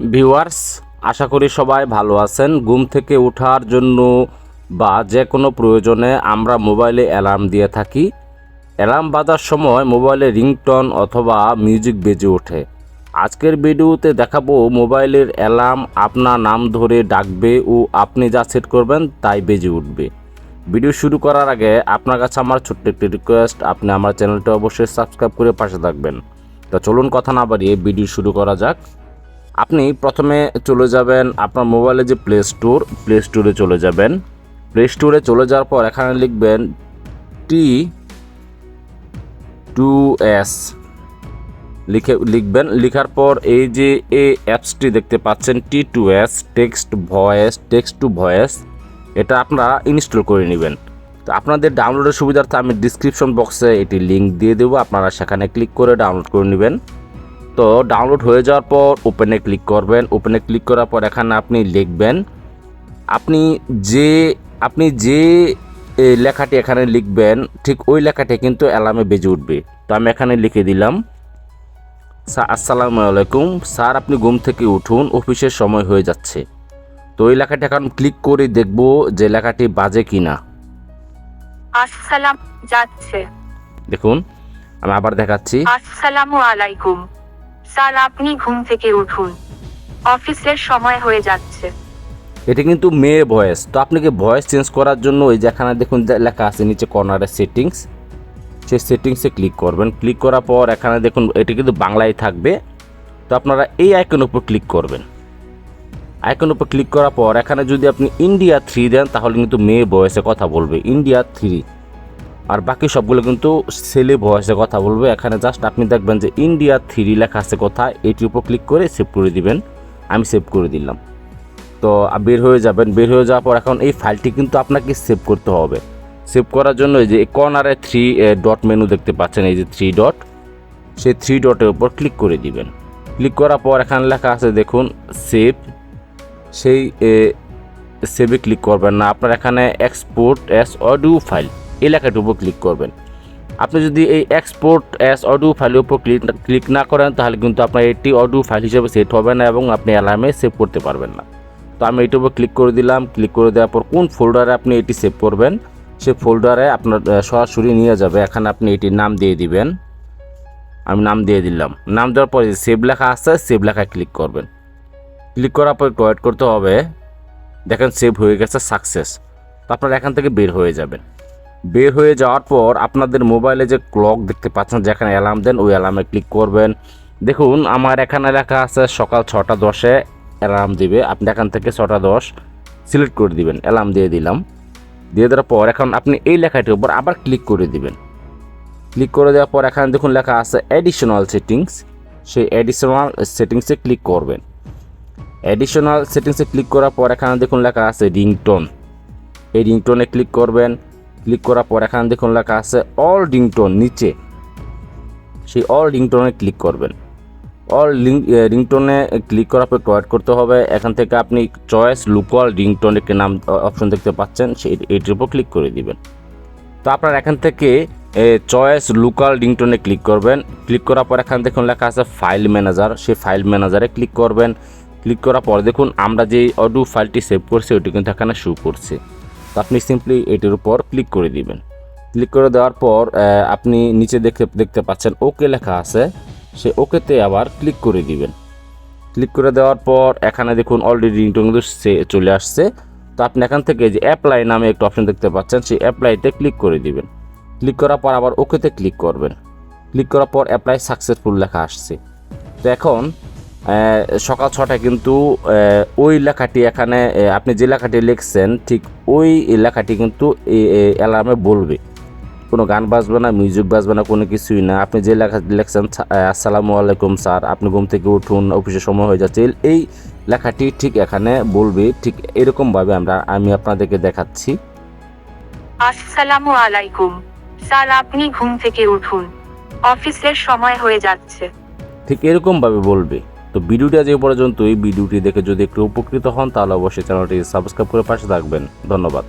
Viewers, আশা করি সবাই ভালো আছেন। ঘুম থেকে ওঠার জন্য বা যে কোনো প্রয়োজনে আমরা মোবাইলে অ্যালার্ম দিয়ে থাকি। অ্যালার্ম বাজার সময় মোবাইলে রিংটন অথবা মিউজিক বেজে ওঠে। আজকের ভিডিওতে দেখাবো মোবাইলের অ্যালার্ম আপনার নাম ধরে ডাকবে ও আপনি যা সেট করবেন তাই বেজে উঠবে। ভিডিও শুরু করার আগে আপনার কাছে আমার ছোট্ট একটি রিকোয়েস্ট আপনি আমার চ্যানেলটা অবশ্যই সাবস্ক্রাইব করে পাশে থাকবেন। তো চলুন কথা না বাড়িয়ে ভিডিও শুরু করা যাক। আপনি প্রথমে চলে যাবেন আপনার মোবাইলে যে প্লে স্টোর প্লে স্টোরে চলে যাবেন। প্লে স্টোরে চলে যাওয়ার পর এখানে লিখবেন টি টু এস লিখে, লিখবেন, লেখার পর এই যে এই অ্যাপসটি দেখতে পাচ্ছেন T to S text voice text to voice এটা আপনারা ইনস্টল করে নেবেন। তো আপনাদের ডাউনলোডের সুবিধার্থে আমি ডিসক্রিপশন বক্সে এটি লিঙ্ক দিয়ে দেবো, আপনারা সেখানে ক্লিক করে ডাউনলোড করে নেবেন। তো ডাউনলোড হয়ে যাওয়ার পর ওপেনে ক্লিক করবেন। ওপেনে ক্লিক করার পর এখানে আপনি লিখবেন। আপনি যে আপনি যে লেখাটি এখানে লিখবেন ঠিক ওই লেখাটি কিন্তু অ্যালার্মে বেজে উঠবে। তো আমি এখানে লিখে দিলাম। আসসালামু আলাইকুম। স্যার আপনি ঘুম থেকে উঠুন অফিসের সময় হয়ে যাচ্ছে। তো ওই লেখাটি এখন ক্লিক করে দেখব যে লেখাটি বাজে কিনা। আসসালাম যাচ্ছে। দেখুন আমি আবার দেখাচ্ছি। আসসালামু আলাইকুম। স্যার, আপনি ঘুম থেকে উঠুন। অফিসের সময় হয়ে যাচ্ছে। এটা কিন্তু মেয়ে ভয়েস। তো আপনাকে ভয়েস চেঞ্জ করার জন্য ওই যেখানে দেখুন লেখা আছে নিচে কর্নারে সেটিংস। সেই সেটিংসে ক্লিক করবেন। ক্লিক করার পর এখানে দেখুন এটা কিন্তু বাংলায় থাকবে। তো আপনারা এই আইকনের উপর ক্লিক করবেন। আইকনের উপর ক্লিক করার পর এখানে যদি আপনি ইন্ডিয়া থ্রি দেন তাহলে কিন্তু মেয়ে ভয়েসে কথা বলবে। India three. আর বাকি সবগুলো কিন্তু সেলে ভয়েসে কথা বলবে। এখানে জাস্ট আপনি দেখবেন যে ইন্ডিয়া থ্রি লেখা আছে কোথায়, এটির উপর ক্লিক করে সেভ করে দিবেন। আমি সেভ করে দিলাম। তো বের হয়ে যাবেন। বের হয়ে যাওয়ার পর এখন এই ফাইলটি কিন্তু আপনাকে সেভ করতে হবে। সেভ করার জন্য এই যে কর্নারে থ্রি ডট মেনু দেখতে পাচ্ছেন, এই যে থ্রি ডট সেই থ্রি ডটের উপর ক্লিক করে দিবেন। ক্লিক করার পর এখানে লেখা আছে, দেখুন সেভ সেই সেভে ক্লিক করবেন না। আপনার এখানে এক্সপোর্ট অ্যাস অডিও ফাইল এই উপর ক্লিক করবেন। আপনি যদি এই এক্সপোর্ট অ্যাস অডিও ফাইলের উপর ক্লিক ক্লিক না করেন, তাহলে কিন্তু আপনার এটি অডিও ফাইল হিসেবে সেট হবে না এবং আপনি অ্যালার্মে সেভ করতে পারবেন না। তো আমি এটির উপর ক্লিক করে দিলাম। ক্লিক করে দেওয়ার পর কোন ফোল্ডারে আপনি এটি সেভ করবেন? সেই ফোল্ডারে আপনার সরাসরি নিয়ে যাবে। এখানে আপনি এটির নাম দিয়ে দিবেন। আমি নাম দিয়ে দিলাম। নাম দেওয়ার পরে সেভ লেখা আসছে সেভ লেখায় ক্লিক করবেন। ক্লিক করার পর একটু ওয়েট করতে হবে। দেখেন সেভ হয়ে গেছে সাকসেস তো আপনারা এখান থেকে বের হয়ে যাবেন। বের হয়ে যাওয়ার পর আপনাদের মোবাইলে যে ক্লক দেখতে পাচ্ছেন, যেখানে অ্যালার্ম দেন, ওই অ্যালার্মে ক্লিক করবেন। দেখুন, আমার এখানে লেখা আছে সকাল ছটা দশে অ্যালার্ম দিবে। আপনি এখান থেকে ছটা দশ সিলেক্ট করে দিবেন অ্যালার্ম দিয়ে দিলাম। দিয়ে দেওয়ার পর এখন আপনি এই লেখাটির উপর আবার ক্লিক করে দিবেন। ক্লিক করে দেওয়ার পর এখানে দেখুন লেখা আছে অ্যাডিশনাল সেটিংস সেই অ্যাডিশনাল সেটিংসে ক্লিক করবেন। অ্যাডিশনাল সেটিংসে ক্লিক করার পর এখানে দেখুন লেখা আছে রিংটোন এই রিংটোনে ক্লিক করবেন। ক্লিক করার পর এখানে দেখুন লেখা আছে অল রিংটোন নিচে। সেই অল রিংটোনে ক্লিক করবেন। অল রিংটোনে ক্লিক করার পর ওয়েট করতে হবে। এখান থেকে আপনি চয়েস লোকাল রিংটোন একটি নাম অপশন দেখতে পাচ্ছেন। সেই, এটির উপর ক্লিক করে দিবেন। তো আপনার এখান থেকে চয়েস লোকাল রিংটোনে ক্লিক করবেন। ক্লিক করার পর এখান দেখুন লেখা আছে ফাইল ম্যানেজার সেই ফাইল ম্যানেজারে ক্লিক করবেন। ক্লিক করার পর দেখুন আমরা যে অডিও ফাইলটি সেভ করছি, ওটি কিন্তু এখানে শো করছে। আপনি সিম্পলি এটির উপর ক্লিক করে দিবেন। ক্লিক করে দেওয়ার পর আপনি নিচে দেখতে দেখতে পাচ্ছেন ওকে লেখা আছে। সে ওকেতে আবার ক্লিক করে দিবেন। ক্লিক করে দেওয়ার পর, এখানে দেখুন অলরেডি কিন্তু চলে আসছে। তো আপনি এখান থেকে যে অ্যাপ্লাই নামে একটা অপশন দেখতে পাচ্ছেন, সেই অ্যাপ্লাইতে ক্লিক করে দিবেন। ক্লিক করার পর আবার ওকেতে ক্লিক করবেন। ক্লিক করার পর অ্যাপ্লাই সাকসেসফুল লেখা আসছে। তো এখন সকাল ছটায় কিন্তু ওই লেখাটি এখানে আপনি যে লেখাটি লিখছেন ঠিক ওই লেখাটি কিন্তু অ্যালার্মে বলবে। কোনো গান বাজবে না মিউজিক বাজবে না কোনো কিছুই না। আপনি যে লেখা লিখছেন আসসালামু আলাইকুম স্যার আপনি ঘুম থেকে উঠুন অফিসের সময় হয়ে যাচ্ছে এই- এই লেখাটি ঠিক এখানে বলবে ঠিক এরকমভাবে আমরা আমি আপনাদেরকে দেখাচ্ছি। আসসালামু আলাইকুম। স্যার আপনি ঘুম থেকে উঠুন। অফিসের সময় হয়ে যাচ্ছে। ঠিক এরকমভাবে বলবে। তো ভিডিওটি আজ এই পর্যন্ত এই ভিডিওটি দেখে যদি একটু উপকৃত হন, তাহলে অবশ্যই চ্যানেলটি সাবস্ক্রাইব করে পাশে থাকবেন। ধন্যবাদ।